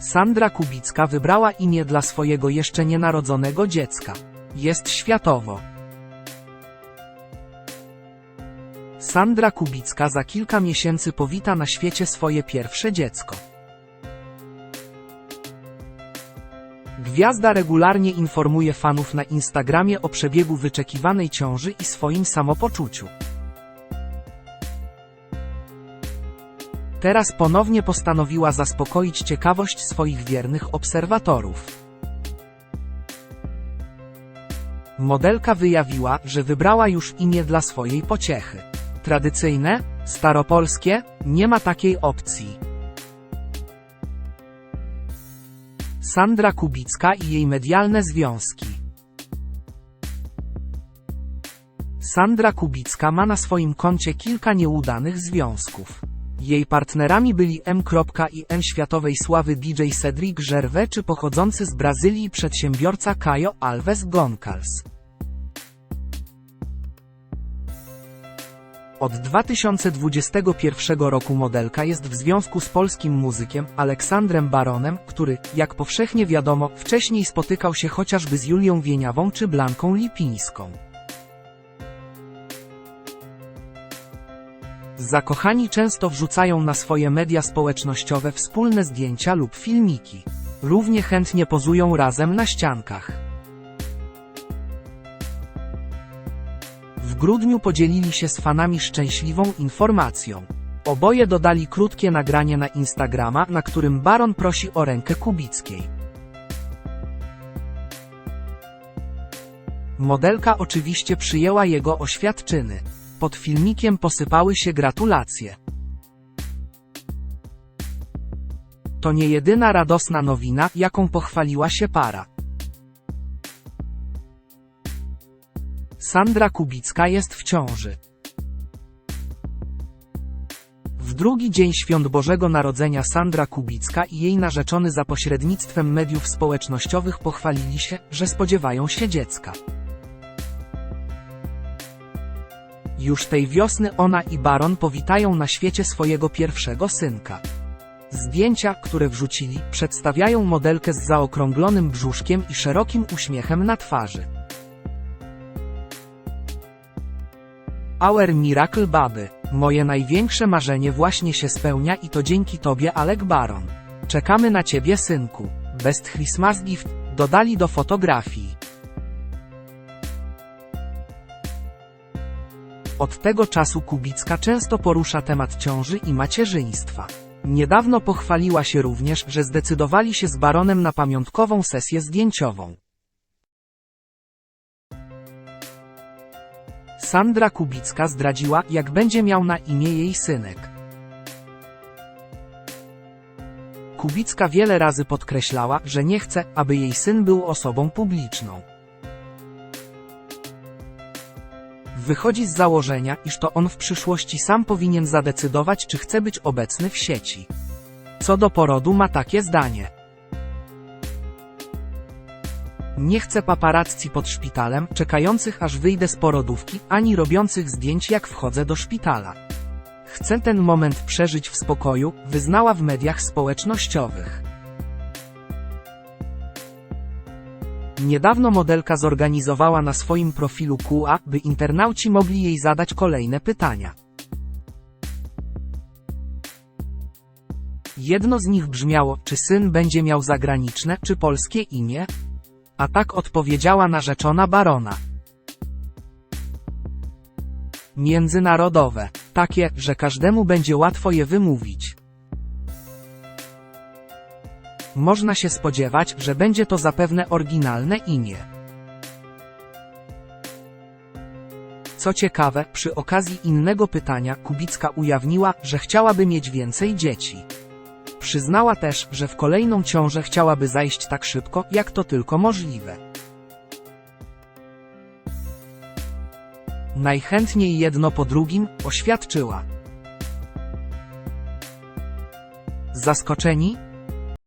Sandra Kubicka wybrała imię dla swojego jeszcze nienarodzonego dziecka. Jest światowo. Sandra Kubicka za kilka miesięcy powita na świecie swoje pierwsze dziecko. Gwiazda regularnie informuje fanów na Instagramie o przebiegu wyczekiwanej ciąży i swoim samopoczuciu. Teraz ponownie postanowiła zaspokoić ciekawość swoich wiernych obserwatorów. Modelka wyjawiła, że wybrała już imię dla swojej pociechy. Tradycyjne, staropolskie, nie ma takiej opcji. Sandra Kubicka i jej medialne związki. Sandra Kubicka ma na swoim koncie kilka nieudanych związków. Jej partnerami byli M. i N światowej sławy DJ Cedric Gervais czy pochodzący z Brazylii przedsiębiorca Caio Alves Goncalves. Od 2021 roku modelka jest w związku z polskim muzykiem Aleksandrem Baronem, który, jak powszechnie wiadomo, wcześniej spotykał się chociażby z Julią Wieniawą czy Blanką Lipińską. Zakochani często wrzucają na swoje media społecznościowe wspólne zdjęcia lub filmiki. Równie chętnie pozują razem na ściankach. W grudniu podzielili się z fanami szczęśliwą informacją. Oboje dodali krótkie nagranie na Instagrama, na którym Baron prosi o rękę Kubickiej. Modelka oczywiście przyjęła jego oświadczyny. Pod filmikiem posypały się gratulacje. To nie jedyna radosna nowina, jaką pochwaliła się para. Sandra Kubicka jest w ciąży. W drugi dzień świąt Bożego Narodzenia Sandra Kubicka i jej narzeczony za pośrednictwem mediów społecznościowych pochwalili się, że spodziewają się dziecka. Już tej wiosny ona i Baron powitają na świecie swojego pierwszego synka. Zdjęcia, które wrzucili, przedstawiają modelkę z zaokrąglonym brzuszkiem i szerokim uśmiechem na twarzy. Our Miracle Baby. Moje największe marzenie właśnie się spełnia i to dzięki tobie Alek Baron. Czekamy na ciebie synku. Best Christmas gift, dodali do fotografii. Od tego czasu Kubicka często porusza temat ciąży i macierzyństwa. Niedawno pochwaliła się również, że zdecydowali się z Baronem na pamiątkową sesję zdjęciową. Sandra Kubicka zdradziła, jak będzie miał na imię jej synek. Kubicka wiele razy podkreślała, że nie chce, aby jej syn był osobą publiczną. Wychodzi z założenia, iż to on w przyszłości sam powinien zadecydować, czy chce być obecny w sieci. Co do porodu ma takie zdanie. Nie chcę paparazzi pod szpitalem, czekających aż wyjdę z porodówki, ani robiących zdjęć jak wchodzę do szpitala. Chcę ten moment przeżyć w spokoju, wyznała w mediach społecznościowych. Niedawno modelka zorganizowała na swoim profilu QA, by internauci mogli jej zadać kolejne pytania. Jedno z nich brzmiało, czy syn będzie miał zagraniczne czy polskie imię? A tak odpowiedziała narzeczona barona. Międzynarodowe. Takie, że każdemu będzie łatwo je wymówić. Można się spodziewać, że będzie to zapewne oryginalne imię. Co ciekawe, przy okazji innego pytania Kubicka ujawniła, że chciałaby mieć więcej dzieci. Przyznała też, że w kolejną ciążę chciałaby zajść tak szybko, jak to tylko możliwe. Najchętniej jedno po drugim, oświadczyła. Zaskoczeni,